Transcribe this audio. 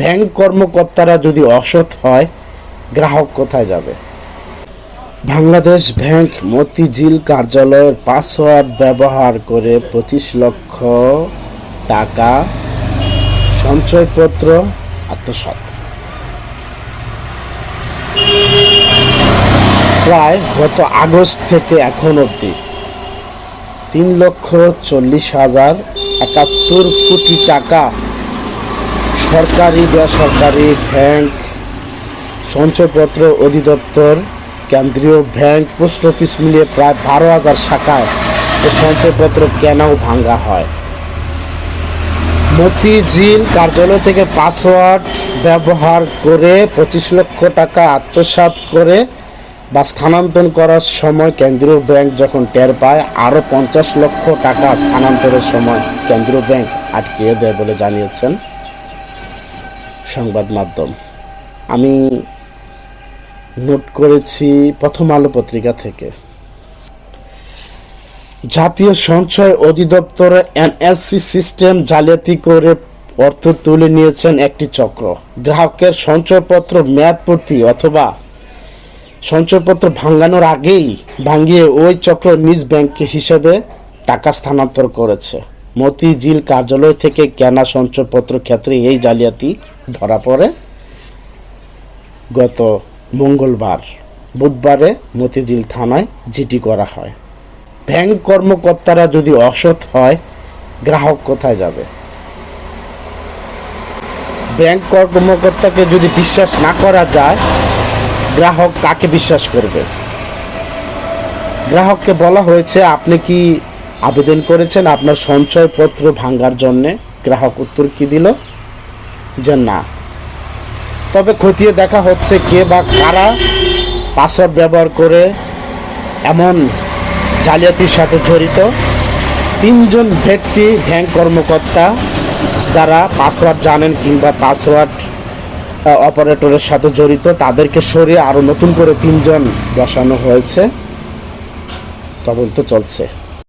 Bank কর্মকর্তারা যদি অসৎ হয়, গ্রাহক কোথায় যাবে? বাংলাদেশ ব্যাংক মতিঝিল কার্যালয়ের পাসওয়ার্ড ব্যবহার করে পঁচিশ লক্ষ টাকা সঞ্চয়পত্র আত্মসাৎ। প্রায় গত আগস্ট থেকে এখন অবধি তিন লক্ষ চল্লিশ হাজার একাত্তর কোটি টাকা সরকারি, বেসরকারি ব্যাংক, সঞ্চয়পত্র অধিদপ্তর, কেন্দ্রীয় ব্যাংক, পোস্ট অফিস মিলিয়ে প্রায় বারো হাজার শাখায় সঞ্চয়পত্র কেনা ও ভাঙ্গা হয়। মতিঝিল কার্যালয় থেকে পাসওয়ার্ড ব্যবহার করে পঁচিশ লক্ষ টাকা আত্মসাৎ করে বা স্থানান্তর করার সময় কেন্দ্রীয় ব্যাংক যখন টের পায়, আরও পঞ্চাশ লক্ষ টাকা স্থানান্তরের সময় কেন্দ্রীয় ব্যাংক আটকিয়ে দেয় বলে জানিয়েছেন সংবাদ মাধ্যম। আমি নোট করেছি প্রথম আলো পত্রিকা থেকে। জাতীয় সঞ্চয় অধিদপ্তর এনএসসি সিস্টেম জালিয়াতি করে অর্থ তুলে নিয়েছেন একটি চক্র। গ্রাহকের সঞ্চয়পত্র মেয়াদপূর্তি অথবা সঞ্চয়পত্র ভাঙানোর আগেই ভাঙিয়ে ওই চক্র নিজ ব্যাংক হিসেবে টাকা স্থানান্তর করেছে। মতিঝিল কার্যালয় থেকে কেনা সঞ্চয়পত্র ক্ষেত্রে এই জালিয়াতি ধরা পড়ে। গত মঙ্গলবার বুধবারে মতিঝিল থানায় জিটি করা হয়। ব্যাংক কর্মকর্তারা যদি অসৎ হয়, গ্রাহক কোথায় যাবে? ব্যাংক কর্মকর্তাকে যদি বিশ্বাস না করা যায়, গ্রাহক কাকে বিশ্বাস করবে? গ্রাহককে বলা হয়েছে, আপনি কি আবেদন করেছেন আপনার সঞ্চয়পত্র ভাঙ্গার জন্যে। গ্রাহক উত্তর কি দিল? যে না। তবে খতিয়ে দেখা হচ্ছে কে বা কারা পাসওয়ার্ড ব্যবহার করে এমন জালিয়াতির সাথে জড়িত। তিনজন ব্যক্তি ব্যাংক কর্মকর্তা, যারা পাসওয়ার্ড জানেন কিংবা পাসওয়ার্ড অপারেটরের সাথে জড়িত, তাদেরকে সরিয়ে আরও নতুন করে তিনজন বসানো হয়েছে। তদন্ত চলছে।